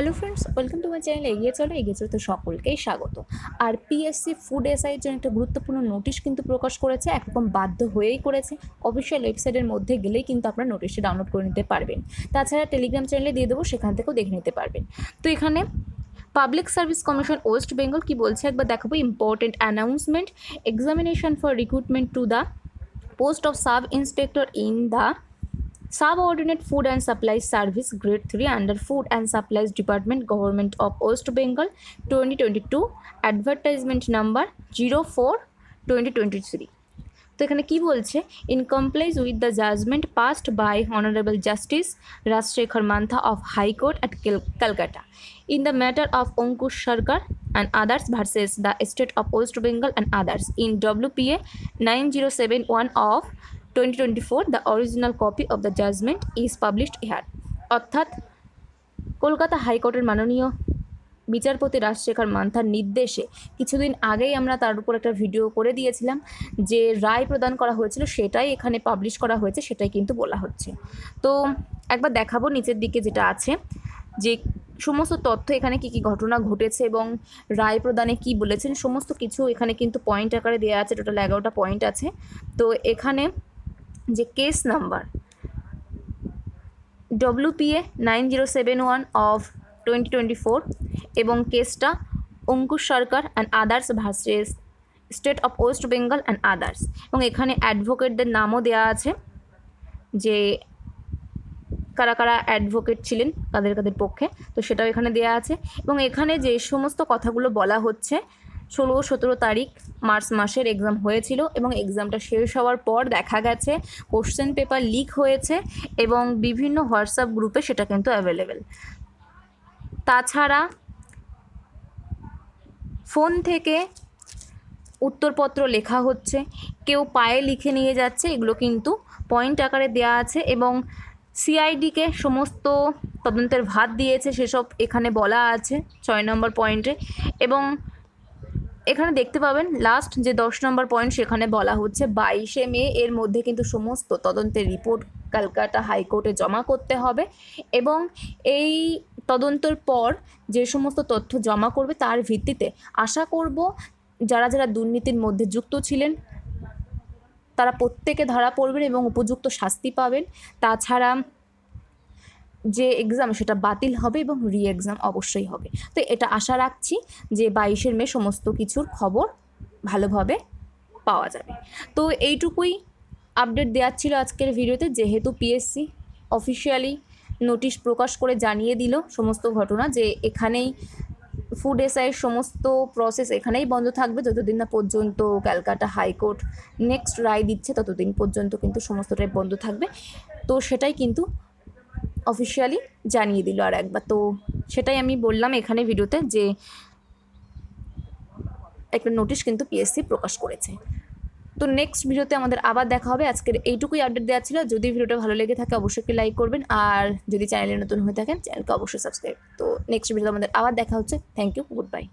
Hello friends welcome to my channel এগিয়ে চলো এগিয়ে চলো, তো সকলকেই স্বাগত। আর পিএসসি ফুড এসআইয়ের জন্য একটা গুরুত্বপূর্ণ নোটিশ কিন্তু প্রকাশ করেছে একরকম বাধ্য হয়েই করেছে। অফিসিয়াল ওয়েবসাইটের মধ্যে গেলেই কিন্তু আপনারা নোটিশটি ডাউনলোড করে নিতে পারবেন। তাছাড়া টেলিগ্রাম চ্যানেলে দিয়ে দেবো, সেখান থেকেও দেখে নিতে পারবেন। তো এখানে public service commission West Bengal কি বলছে? একবার দেখাবো important announcement examination for recruitment to the post of sub inspector in the Subordinate Food and Supplies Service, Grade 3 under Food and Supplies Department, Government of West Bengal 2022 Advertisement number 04 2023 তো এখানে কি বলছে? In compliance with the judgment passed by honourable justice Rajshekhar Mantha of high court at Calcutta in the matter of Ankush Sarkar and others versus the state of West Bengal and others in WPA nine zero seven one of 2024 the original copy of the judgment is published here. অর্থাৎ কলকাতা হাইকোর্টের মাননীয় বিচারপতি রাজশেখর মান্থার নির্দেশে কিছুদিন আগেই আমরা তার উপর একটা ভিডিও করে দিয়েছিলাম যে রায় প্রদান করা হয়েছিল, সেটাই এখানে পাবলিশ করা হয়েছে, সেটাই কিন্তু বলা হচ্ছে। তো একবার দেখাবো নিচের দিকে যেটা আছে, যে সমস্ত তথ্য এখানে কি কি ঘটনা ঘটেছে এবং রায় প্রদানে কি বলেছেন, সমস্ত কিছু এখানে কিন্তু পয়েন্ট আকারে দেওয়া আছে টোটাল এগারোটা পয়েন্ট আছে। তো এখানে যে case number WPA nine zero seven one of twenty twenty four এবং কেসটা Ankush Sarkar and others versus state of West Bengal and others এবং এখানে অ্যাডভোকেটদের নামও দেওয়া আছে যে কারা কারা অ্যাডভোকেট ছিলেন কাদের কাদের পক্ষে, তো সেটাও এখানে দেওয়া আছে এবং এখানে যে সমস্ত কথাগুলো বলা হচ্ছে ষোলো সতেরো তারিখ মার্চ মাসের এক্সাম হয়েছিল এবং এক্সামটা শেষ হওয়ার পর দেখা গেছে কোশ্চেন পেপার লিক হয়েছে এবং বিভিন্ন হোয়াটসঅ্যাপ গ্রুপে সেটা কিন্তু অ্যাভেলেবেল তাছাড়া ফোন থেকে উত্তরপত্র লেখা হচ্ছে, কেউ পায়ে লিখে নিয়ে যাচ্ছে, এগুলো কিন্তু পয়েন্ট আকারে দেওয়া আছে এবং সিআইডিকে সমস্ত তদন্তের ভাত দিয়েছে, সেসব এখানে বলা আছে, ছয় নম্বর পয়েন্টে এবং এখানে দেখতে পাবেন লাস্ট যে দশ নম্বর পয়েন্ট সেখানে বলা হচ্ছে বাইশে মে, এর মধ্যে কিন্তু সমস্ত তদন্তের রিপোর্ট কলকাতা হাইকোর্টে জমা করতে হবে এবং এই তদন্তর পর যে সমস্ত তথ্য জমা করবে তার ভিত্তিতে আশা করব যারা যারা দুর্নীতির মধ্যে যুক্ত ছিলেন, তারা প্রত্যেকে ধরা পড়বেন এবং উপযুক্ত শাস্তি পাবেন। তাছাড়া যে এক্সাম সেটা বাতিল হবে এবং রি এক্সাম অবশ্যই হবে। তো এটা আশা রাখছি যে বাইশের মে সমস্ত কিছুর খবর ভালোভাবে পাওয়া যাবে। তো এইটুকুই আপডেট দেওয়ার ছিল আজকের ভিডিওতে। যেহেতু পিএসসি অফিসিয়ালি নোটিশ প্রকাশ করে জানিয়ে দিল সমস্ত ঘটনা যে এখানেই ফুড এসআইয়ের সমস্ত প্রসেস এখানেই বন্ধ থাকবে। যতদিন না পর্যন্ত ক্যালকাটা হাইকোর্ট নেক্সট রায় দিচ্ছে, ততদিন পর্যন্ত কিন্তু সমস্তটাই বন্ধ থাকবে। তো সেটাই কিন্তু অফিসিয়ালি জানিয়ে দিল আর একবার। তো সেটাই আমি বললাম এখানে ভিডিওতে যে একটা নোটিশ কিন্তু পিএসসি প্রকাশ করেছে। তো নেক্সট ভিডিওতে আমাদের আবার দেখা হবে। আজকের এইটুকুই আপডেট দেওয়া ছিল। যদি ভিডিওটা ভালো লেগে থাকে অবশ্যই লাইক করবেন। আর যদি চ্যানেলে নতুন হয়ে থাকেন চ্যানেলকে অবশ্যই সাবস্ক্রাইব তো নেক্সট ভিডিওতে আমাদের আবার দেখা হচ্ছে। Thank you good bye